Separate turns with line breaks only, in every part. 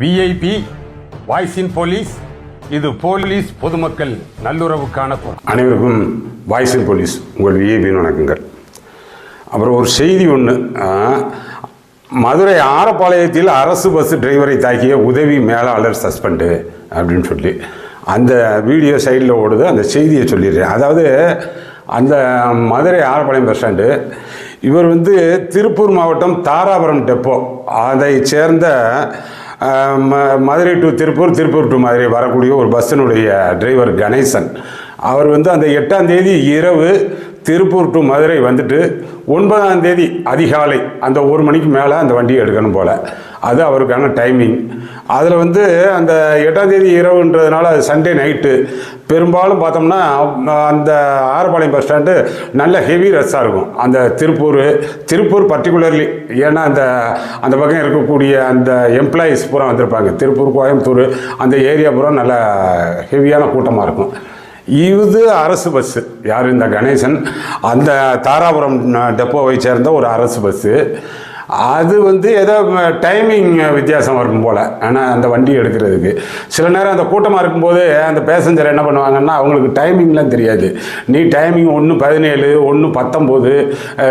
VIP voice in police இது police பொதுமக்கள் நல்லுறவுக்கான
அனைவருக்கும் வாய்ஸ் இன் போலீஸ் உங்கள் விஐபின்னு வணக்கங்கள். அப்புறம் ஒரு செய்தி ஒன்று மதுரை ஆரப்பாளையத்தில் அரசு பஸ் டிரைவரை தாக்கிய உதவி மேலாளர் சஸ்பெண்டு அப்படின்னு சொல்லி. அந்த வீடியோ சைடில் ஓடுது அந்த செய்தியை சொல்லிடுறேன். அதாவது அந்த மதுரை ஆரப்பாளையம் பஸ் ஸ்டாண்டு இவர் வந்து திருப்பூர் மாவட்டம் தாராபுரம் டெப்போ அதை சேர்ந்த மதுரை டு திருப்பூர் திருப்பூர் டு மதுரை வரக்கூடிய ஒரு பஸ்ஸினுடைய டிரைவர் கணேசன். அவர் வந்து அந்த எட்டாம் தேதி இரவு திருப்பூர் டு மதுரை வந்துட்டு ஒன்பதாம் தேதி அதிகாலை அந்த ஒரு மணிக்கு மேலே அந்த வண்டியை எடுக்கணும் போல். அது அவருக்கான டைமிங் அதில் வந்து அந்த எட்டாம் தேதி இரவுன்றதுனால அது சண்டே நைட்டு பெரும்பாலும் பார்த்தோம்னா அந்த ஆரப்பாளையம் பஸ் ஸ்டாண்டு நல்ல ஹெவி ரஷ்ஷாக இருக்கும். அந்த திருப்பூர் திருப்பூர் பர்டிகுலர்லி ஏன்னா அந்த அந்த பக்கம் இருக்கக்கூடிய அந்த எம்ப்ளாயீஸ் பூரா வந்திருப்பாங்க. திருப்பூர் கோயம்புத்தூர் அந்த ஏரியா பூரா நல்ல ஹெவியான கூட்டமாக இருக்கும். இது அரசு பஸ்ஸு யார்? இந்த கணேசன். அந்த தாராபுரம் டெப்போவை சேர்ந்த ஒரு அரசு பஸ்ஸு அது வந்து ஏதோ டைமிங் வித்தியாசம் இருக்கும் போல். ஆனால் அந்த வண்டி எடுக்கிறதுக்கு. சில நேரம் அந்த கூட்டமாக இருக்கும்போது அந்த பேசஞ்சர் என்ன பண்ணுவாங்கன்னா அவங்களுக்கு டைமிங்லாம் தெரியாது. நீ டைமிங் ஒன்று பதினேழு ஒன்று பத்தொம்போது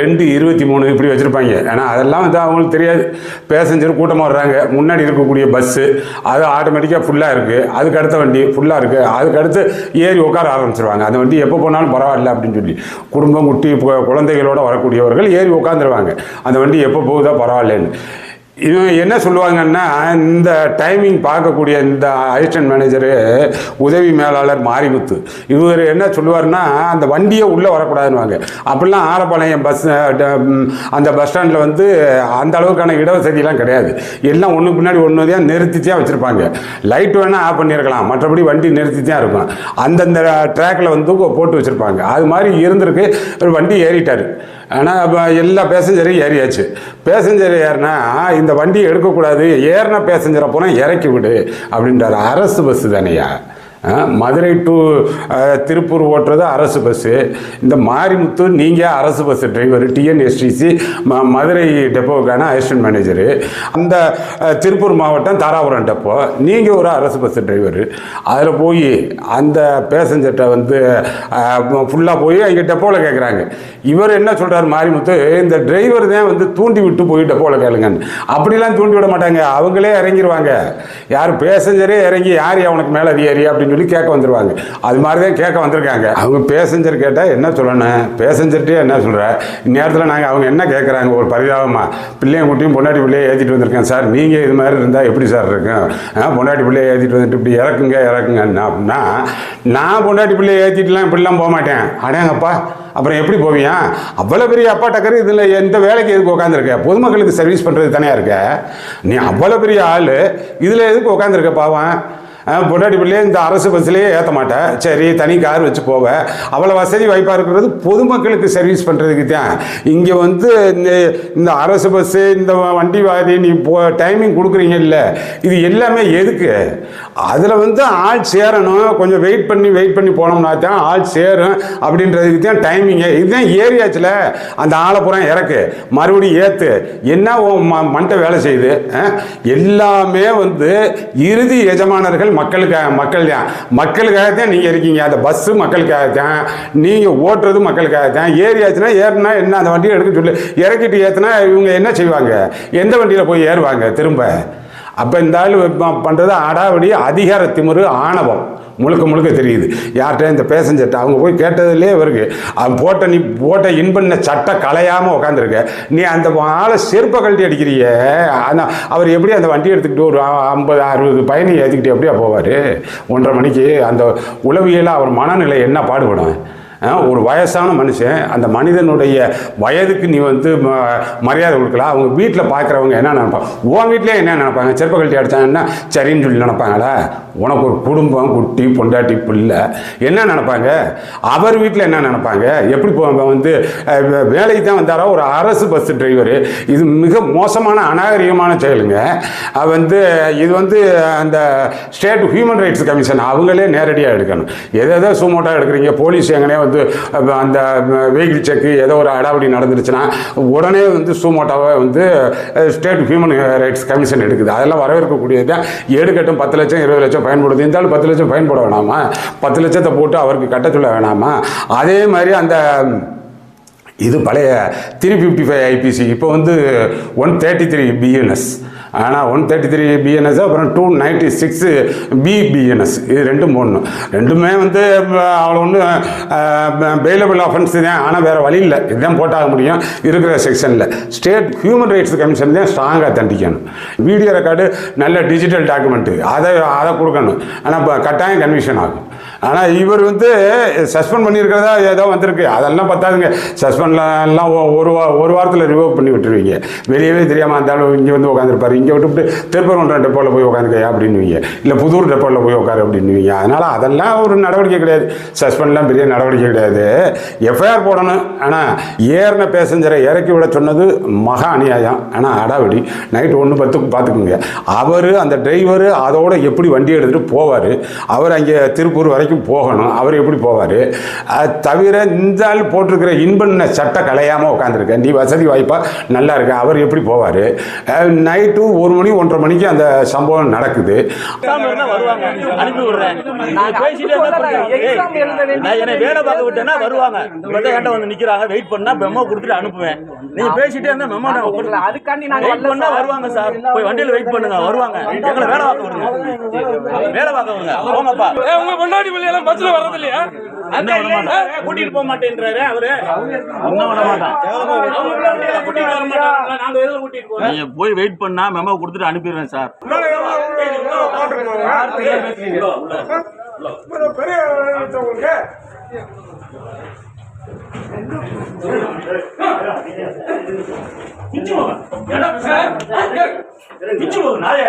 ரெண்டு இருபத்தி மூணு இப்படி வச்சுருப்பாங்க. ஏன்னா அதெல்லாம் வந்து அவங்களுக்கு தெரியாது. பேசஞ்சர் கூட்டமாக வர்றாங்க. முன்னாடி இருக்கக்கூடிய பஸ்ஸு அது ஆட்டோமேட்டிக்காக ஃபுல்லாக இருக்குது அதுக்கு அடுத்த வண்டி ஃபுல்லாக இருக்குது அதுக்கு அடுத்து ஏறி உட்கார ஆரம்பிச்சிருவாங்க. அந்த வண்டி எப்போ போனாலும் பரவாயில்ல அப்படின்னு சொல்லி. குடும்பம் குட்டி குழந்தைகளோடு குழந்தைகளோட வரக்கூடியவர்கள் ஏறி உட்காந்துருவாங்க அந்த வண்டி எப்போ போதா பரவாயில்லன்னு. இவங்க என்ன சொல்லுவாங்கன்னா இந்த டைமிங் பார்க்கக்கூடிய இந்த அசிஸ்டன்ட் மேனேஜரு உதவி மேலாளர் மாரிமுத்து. இவர் என்ன சொல்லுவாருன்னா அந்த வண்டியே உள்ளே வரக்கூடாதுன்னுவாங்க. அப்படிலாம் ஆரப்பாளையம் பஸ் அந்த பஸ் ஸ்டாண்டில் வந்து அந்த அளவுக்கான இடவசதியெல்லாம் கிடையாது. எல்லாம் ஒன்று பின்னாடி ஒன்று தான் நிறுத்தித்தான் வச்சுருப்பாங்க. லைட் வேணால் ஆஃப் பண்ணியிருக்கலாம் மற்றபடி வண்டி நிறுத்தி தான் இருக்கும். அந்தந்த ட்ராக்கில் வந்து போட்டு வச்சுருப்பாங்க. அது மாதிரி இருந்திருக்கு. ஒரு வண்டி ஏறிட்டார். ஆனால் எல்லா பேசஞ்சரையும் ஏறியாச்சு. பேசஞ்சர் ஏறினா இந்த வண்டியை எடுக்கக்கூடாது ஏறின பேசஞ்சரை பூரா இறக்கி விடு அப்படின்றார். அரசு பஸ்ஸு தானையா? மதுரை டு திருப்பூர் ஓட்டுறது அரசு பஸ்ஸு இந்த மாரிமுத்து நீங்கள் அரசு பஸ் டிரைவர் டிஎன்எஸ்டிசி ம மதுரை டெப்போவுக்கான அசிஸ்டன்ட் மேனேஜரு அந்த திருப்பூர் மாவட்டம் தாராபுரம் டெப்போ நீங்கள் ஒரு அரசு பஸ் டிரைவரு அதில் போய் அந்த பேசஞ்சர்கிட்ட வந்து ஃபுல்லாக போய் அங்கே டெப்போவில் கேட்குறாங்க இவர் என்ன சொல்கிறார் மாரிமுத்து? இந்த டிரைவர் தான் வந்து தூண்டி விட்டு போய் டெப்போவில் கேளுங்கன்னு. அப்படிலாம் தூண்டி விட மாட்டாங்க. அவங்களே இறங்கிருவாங்க. யார் பேசஞ்சரே இறங்கி யார் அவனுக்கு மேலே அதிகாரி? அப்படின்னு சொல்லி கேட்க வந்துடுவாங்க அது மாதிரி தான் கேட்க வந்திருக்காங்க. அவங்க பேசஞ்சர் கேட்டால் என்ன சொல்லணும்? பேசஞ்சர்கிட்டே என்ன சொல்கிற இந்நேரத்தில் நாங்கள் அவங்க என்ன கேட்குறாங்க ஒரு பரிதாபமாக பிள்ளையும் குட்டியும் பொண்டாட்டி பிள்ளையை ஏற்றிட்டு வந்திருக்கேன் சார். நீங்கள் இது மாதிரி இருந்தால் எப்படி சார் இருக்கும்? ஆ, பொண்டாட்டி பிள்ளையை ஏற்றிட்டு வந்துட்டு இப்படி இறக்குங்க இறக்குங்க. அப்படின்னா நான் பொண்டாட்டி பிள்ளையை ஏற்றிட்டுலாம் இப்படிலாம் போக மாட்டேன். அடேங்கப்பா அப்புறம் எப்படி போவியா அவ்வளோ பெரிய அப்பா டக்கர் இதில் எந்த வேலைக்கு எதுக்கு உட்காந்துருக்க பொதுமக்களுக்கு சர்வீஸ் பண்ணுறது தனியாக இருக்க? நீ அவ்வளோ பெரிய ஆள் இதில் எதுக்கு உட்காந்துருக்க பாவன் பொண்டாட்டி பிள்ளையே இந்த அரசு பஸ்லேயே ஏற்ற மாட்டேன் சரி தனி கார் வச்சு போவேன் அவ்வளோ வசதி வாய்ப்பாக இருக்கிறது பொதுமக்களுக்கு சர்வீஸ் பண்ணுறதுக்கு தான். இங்கே வந்து இந்த இந்த அரசு பஸ்ஸு இந்த வண்டி வாரி நீ போ டைமிங் கொடுக்குறீங்க இல்லை. இது எல்லாமே எதுக்கு? அதில் வந்து ஆள் சேரணும். கொஞ்சம் வெயிட் பண்ணி வெயிட் பண்ணி போனோம்னா தான் ஆள் சேரும் அப்படின்றதுக்கு தான் டைமிங்கு இதுதான் ஏரியாச்சில். அந்த ஆளை இறக்கு. மறுபடியும் ஏற்று என்ன ம மண்டை வேலை செய்யுது? எல்லாமே வந்து இறுதி எஜமானர்கள் மக்களுக்காக மக்கள் தான் மக்களுக்காக தான் நீங்கள் இருக்கீங்க. அந்த பஸ்ஸு மக்களுக்காக தான் நீங்கள் ஓட்டுறது மக்களுக்காக தான் ஏறியாச்சுன்னா ஏறினா என்ன? அந்த வண்டியை எடுக்க சொல்லு. இறக்கிட்டு ஏற்றுனா இவங்க என்ன செய்வாங்க? எந்த வண்டியில் போய் ஏறுவாங்க? திரும்ப. அப்போ இந்த ஆள் பண்ணுறது அடாவடி அதிகார திமிரு ஆணவம். முழுக்க முழுக்க தெரியுது. யார்கிட்ட இந்த பேசஞ்சர்ட்ட அவங்க போய் கேட்டதுலேயே இவருக்கு அவன் போட்ட நீ போட்ட இன் பண்ண சட்டை கலையாமல் உட்காந்துருக்க நீ அந்த ஆளை செருப்பை கழட்டி அடிக்கிறிய? ஆனால் அவர் எப்படி அந்த வண்டி எடுத்துக்கிட்டு ஒரு ஐம்பது அறுபது பயணி ஏற்றிக்கிட்டு எப்படியா போவார்? ஒன்றரை மணிக்கு அந்த உளவியலாக அவர் மனநிலை என்ன பாடுபடும்? ஒரு வயசான மனுஷன் அந்த மனிதனுடைய வயதுக்கு நீ வந்து ம- மரியாதை கொடுக்கலாம். அவங்க வீட்டில் பார்க்குறவங்க என்ன நினைப்பாங்க? உன் வீட்டிலே என்ன நினைப்பாங்க? செருப்ப கழட்டி சரின்னு சொல்லி நினைப்பாங்களா? உனக்கு ஒரு குடும்பம் குட்டி பொண்டாட்டி பிள்ளை. என்ன நினைப்பாங்க? அவர் வீட்டில் என்ன நினைப்பாங்க? எப்படி வந்து வே- வேலைக்கு தான் வந்தாரோ? ஒரு அரசு பஸ் டிரைவரு இது மிக மோசமான அநாகரிகமான செயலுங்க. அது வந்து இது வந்து அந்த ஸ்டேட் ஹியூமன் ரைட்ஸ் கமிஷன் அவங்களே நேரடியாக எடுக்கணும். எதை எதை சுமோட்டாக எடுக்கிறீங்க போலீஸ் எங்கனே வந்து அந்த வெஹிக்கிள் செக்கு ஏதோ ஒரு அடாவடி நடந்துருச்சுன்னா உடனே வந்து சூமோட்டாவை வந்து ஸ்டேட் ஹியூமன் ரைட்ஸ் கமிஷன் எடுக்குது. அதெல்லாம் வரவேற்கக்கூடியது தான். எடுக்கட்டும் பத்து லட்சம் இருபது லட்சம் பயன்படுது. இருந்தாலும் பத்து லட்சம் பயன்பட வேணாமா? பத்து லட்சத்தை போட்டு அவருக்கு கட்ட சொல்ல வேணாமா? அதே மாதிரி அந்த இது பழைய த்ரீ ஃபிஃப்டி ஃபைவ் ஐபிசி இப்போ வந்து ஒன் தேர்ட்டி த்ரீ பிஎன்எஸ் ஆனால் ஒன் தேர்ட்டி த்ரீ பிஎன்எஸ் அப்புறம் டூ நைன்ட்டி சிக்ஸு பிபிஎன்எஸ் இது ரெண்டும் போடணும். ரெண்டுமே வந்து அவ்வளோ ஒன்றும் பெயிலபிள் அஃபென்ஸ் தான் ஆனால் வேறு வழி இல்லை. இதுதான் போட்டாக முடியும் இருக்கிற செக்ஷனில் ஸ்டேட் ஹியூமன் ரைட்ஸ் கமிஷன் தான் ஸ்ட்ராங்காக தண்டிக்கணும். வீடியோ ரெக்கார்டு நல்ல டிஜிட்டல் டாக்குமெண்ட்டு அதை அதை கொடுக்கணும். ஆனால் இப்போ கட்டாயம் கன்விஷன் ஆகும். ஆனால் இவர் வந்து சஸ்பெண்ட் பண்ணியிருக்கிறதா ஏதோ வந்திருக்கு. அதெல்லாம் பத்தாதுங்க. சஸ்பெண்ட்லாம் ஒரு வா ஒரு வாரத்தில் ரிவோவ் பண்ணி விட்டுருவீங்க. வெளியவே தெரியாமல் அந்த இங்கே வந்து உட்காந்துருப்பாரு இங்கே விட்டுவிட்டு திருப்பரங்குன்ற டெப்போவில் போய் உட்காந்துக்கையா அப்படின்னுவீங்க. இல்லை புதூர் டெப்போவில் போய் உட்காரு அப்படின்னுவீங்க. அதனால் அதெல்லாம் ஒரு நடவடிக்கை கிடையாது. சஸ்பெண்ட்லாம் பெரிய நடவடிக்கை கிடையாது. எஃப்ஐஆர் போடணும். ஆனால் ஏறின பேசஞ்சரை இறக்கி விட சொன்னது மகா அநியாயம். ஆனால் அடாவடி. நைட்டு ஒன்று பத்துக்கு பார்த்துக்குங்க அவர் அந்த டிரைவர் அதோட எப்படி வண்டி எடுத்துகிட்டு போவார் அவர் அங்கே திருப்பூர் வரைக்கும் போகணும் அவர் எப்படி போவார் தவிர இந்த ஆள் போட்டிருக்கிற இன்பண்ண சட்டை கலையாமல் உட்காந்துருக்க நீ வசதி வாய்ப்பாக நல்லா இருக்க. அவர் எப்படி போவார்? நைட்டு ஒரு மணி ஒன்றரை மணிக்கு அந்த சம்பவம் நடக்குது.
வேலை பார்க்க விட்டேன்னா வருவாங்க. என்கிட்ட வந்து நிக்கிறாங்க. வெயிட் பண்ணா மெமோ கொடுத்துட்டு அனுப்புவேன். நீங்க பேசிட்டே இருந்தா மெமோ நான்
அதுக்காண்டி
வெயிட் பண்ணா வருவாங்க சார். போய் வண்டியில வெயிட் பண்ணுங்க. வருவாங்க. எங்களை வேலை பார்க்க விடுங்க. வேலை பார்க்க விடுங்க. போங்கப்பா.
உங்க முன்னாடி எல்லாம் பஸ்ல வர்றது இல்லையா
கூட்டிட்டு போக மாட்டேன்றாரு அவரு. கூட்டிட்டு வர நாங்க போய் வெயிட் பண்ணா மெமோ கொடுத்துட்டு அனுப்பிடுவேன் சார் பிச்சு போங்க. பிச்சு போங்க, நாயே.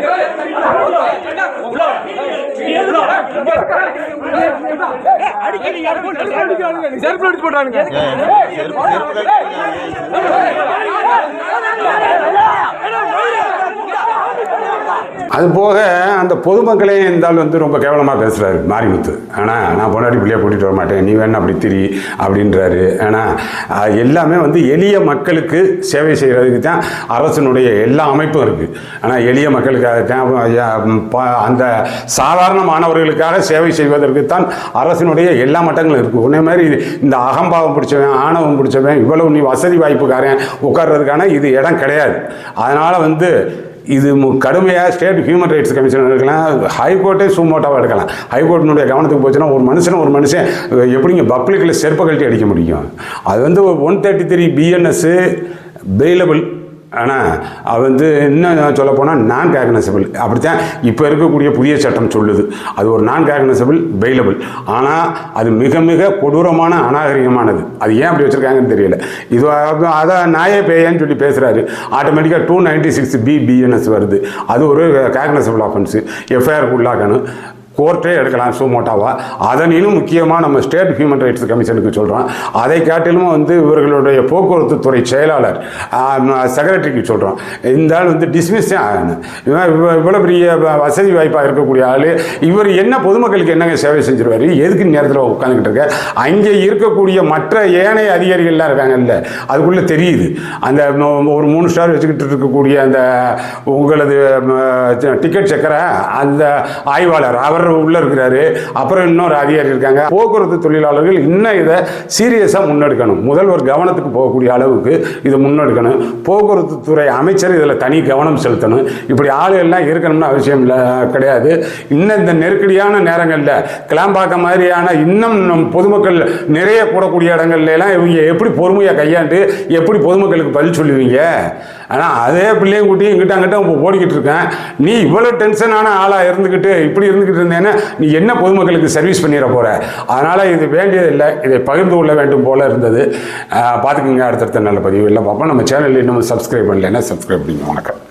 பேசுறா? என்ன செய்வ?
அது போக அந்த பொதுமக்களே இருந்தால் வந்து ரொம்ப கேவலமாக பேசுகிறாரு மாரிமுத்து. ஆனால் நான் பொண்டாட்டி பிள்ளைய கூட்டிகிட்டு வர மாட்டேன் நீ வேணும் அப்படி திரி அப்படின்றாரு. ஆனால் எல்லாமே வந்து எளிய மக்களுக்கு சேவை செய்கிறதுக்கு தான் அரசினுடைய எல்லா அமைப்பும் இருக்குது ஆனால் எளிய மக்களுக்காக தான் அந்த சாதாரண மாணவர்களுக்காக சேவை செய்வதற்கு தான் அரசினுடைய எல்லா மட்டங்களும் இருக்குது உன்னே மாதிரி இந்த அகம்பாவம் பிடிச்சவன் ஆணவம் பிடிச்சவன் இவ்வளவு நீ வசதி வாய்ப்புக்காரன் உட்கார்றதுக்கான இது இடம் கிடையாது. அதனால் வந்து இது கடுமையாக ஸ்டேட் ஹியூமன் ரைட்ஸ் கமிஷன் எடுக்கலாம் ஹைகோர்ட்டே சூமோட்டாவாக எடுக்கலாம். ஹைகோர்ட்டினுடைய கவனத்துக்கு போச்சுன்னா ஒரு மனுஷன் ஒரு மனுஷன் எப்படிங்க பப்ளிக்கில் செருப்ப கழட்டி அடிக்க முடியும்? அது வந்து one thirty three BNS bailable ஆனால் அது வந்து இன்னும் சொல்லப்போனால் நான் கேக்னசபிள் அப்படித்தான் இப்போ இருக்கக்கூடிய புதிய சட்டம் சொல்லுது. அது ஒரு நான் கேக்னசபிள் பெயிலபிள் ஆனால் அது மிக மிக கொடூரமான அநாகரிகமானது. அது ஏன் அப்படி வச்சுருக்காங்கன்னு தெரியல. இது அதான் நாயே பேயான்னு சொல்லி பேசுகிறாரு ஆட்டோமேட்டிக்காக two ninety six B BNS வருது. அது ஒரு கேக்னசபிள் ஆஃபென்ஸு எஃப்ஐஆருக்கு உள்ளாக்கணும். கோர்ட்டே எடுக்கலாம் சூமோட்டாவா? அதனிலும் முக்கியமாக நம்ம ஸ்டேட் ஹியூமன் ரைட்ஸ் கமிஷனுக்கு சொல்கிறோம் அதை காட்டிலும் வந்து இவர்களுடைய போக்குவரத்து துறை செயலாளர் செக்ரட்டரிக்கு சொல்கிறோம் இந்த ஆள் வந்து டிஸ்மிஸ் ஆகணும். இவன் இவ்வளோ பெரிய வசதி வாய்ப்பாக இருக்கக்கூடிய ஆள். இவர் என்ன பொதுமக்களுக்கு என்னங்க சேவை செஞ்சிருவார்? எதுக்கு நேரத்தில் உட்காந்துக்கிட்டு இருக்க? அங்கே இருக்கக்கூடிய மற்ற ஏனைய அதிகாரிகள்லாம் இருக்காங்கல்ல அதுக்குள்ளே தெரியுது. அந்த ஒரு மூணு ஸ்டார் வச்சுக்கிட்டு இருக்கக்கூடிய அந்த உங்களது டிக்கெட் செக்கரை அந்த ஆய்வாளர் அவர் உள்ளே இருக்கிறாரு. அப்புறம் இன்னொரு அதிகாரி இருக்காங்க. போக்குவரத்து தொழிலாளர்கள் இன்னும் இதை சீரியஸாக முன்னெடுக்கணும். முதல்வர் கவனத்துக்கு போகக்கூடிய அளவுக்கு இதை முன்னெடுக்கணும். போக்குவரத்து துறை அமைச்சர் இதில் தனி கவனம் செலுத்தணும். இப்படி ஆளுகள்லாம் இருக்கணும்னு அவசியம் இல்லை கிடையாது. இன்னும் இந்த நெருக்கடியான நேரங்களில் கிளாம்பாக்கம் மாதிரியான இன்னும் நம் பொதுமக்கள் நிறைய கூடக்கூடிய இடங்கள்லாம் இவங்க எப்படி பொறுமையாக கையாண்டு எப்படி பொதுமக்களுக்கு பதில் சொல்லுவீங்க? ஆனால் அதே பிள்ளையும் குட்டி இங்கிட்ட அங்கிட்ட ஓடிக்கிட்டு இருக்கேன். நீ இவ்வளோ டென்ஷனான ஆளாக இருந்துக்கிட்டு இப்படி இருந்துக்கிட்டு இருந்தேன்னா நீ என்ன பொதுமக்களுக்கு சர்வீஸ் பண்ணிட போகிற அதனால் இது வேண்டியதில்லை. இதை பகிர்ந்து கொள்ள வேண்டும் போல இருந்தது. ஆஹ் பார்த்துக்குங்க அடுத்தடுத்த நல்ல பதிவு இல்லை பார்ப்போம். நம்ம சேனலில் இன்னும் சப்ஸ்கிரைப் பண்ணலைன்னா சப்ஸ்கிரைப் பண்ணிங்க வணக்கம்.